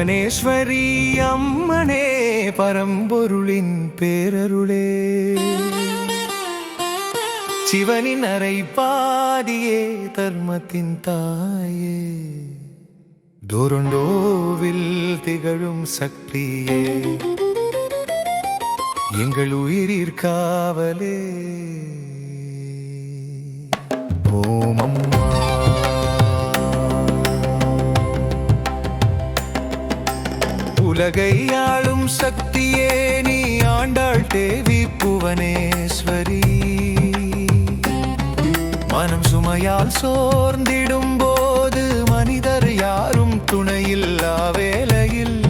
புவனேஸ்வரி அம்மனே பரம்பொருளின் பேரருளே. சிவனின் அறை பாதியே தர்மத்தின் தாயே. டோரண்டோவில் திகழும் சக்தியே. எங்கள் உயிரிற் காவலே. ஓம் அம்மா. உலகை ஆளும் சக்தியே நீ ஆண்டாள் தேவி புவனேஸ்வரி. மனம் சுமையால் சோர்ந்திடும் போது மனிதர் யாரும் துணையில்லா வேளையில்.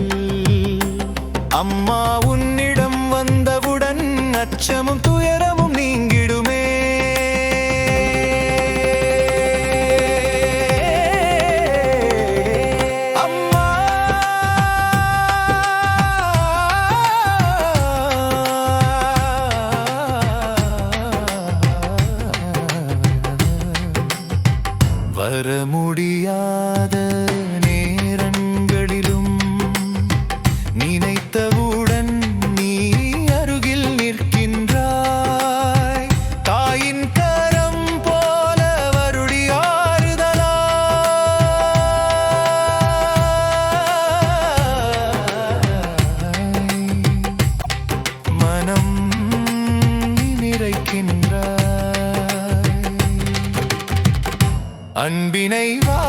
அம்மா உன்னிடம் வந்தவுடன் அச்சமும் துயரம் வர முடியாத நேரங்களிலும் நினைத்தவுடன் நீ அருகில் நிற்கின்றாய். தாயின் கரம் போல வருடி ஆறுதலா மனம் நிறைக்கின்றாய் அன்பினை வா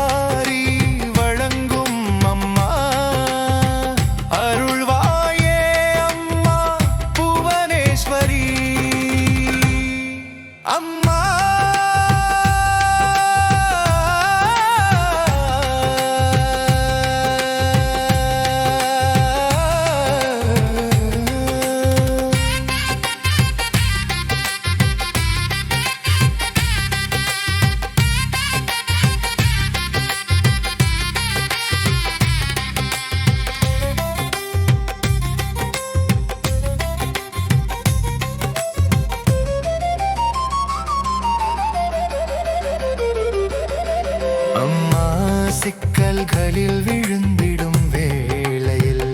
சிக்கல்களில் விழுந்திடும் வேளையில்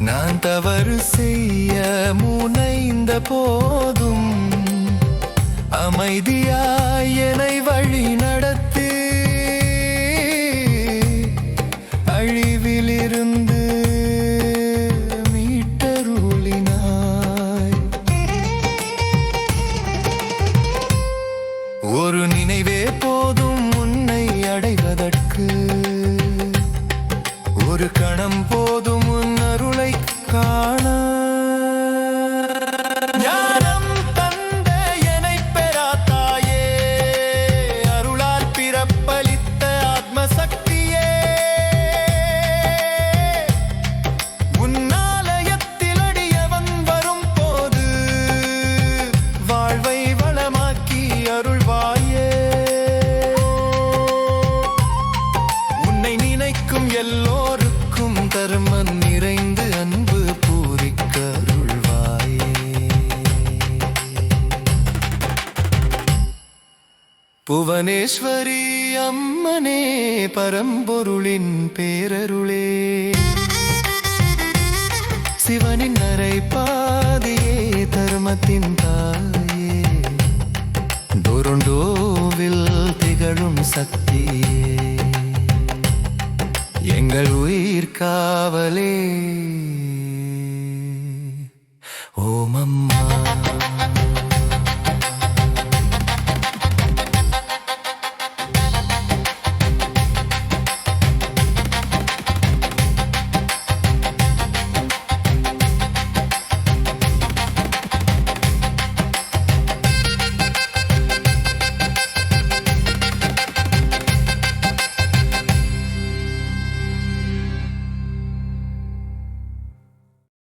நான் தவறு செய்ய முனைந்த போதும் அமைதியாய் என்னை வழி ஒரு கணம் போதும் உன் அருளை காண புவனேஸ்வரி அம்மனே பரம்பொருளின் பேரருளே. சிவனின் அரை பாதியே தர்மத்தின் தாயே. துருண்டோவில் திகழும் சக்தியே. எங்கள் உயிர் ஓமம்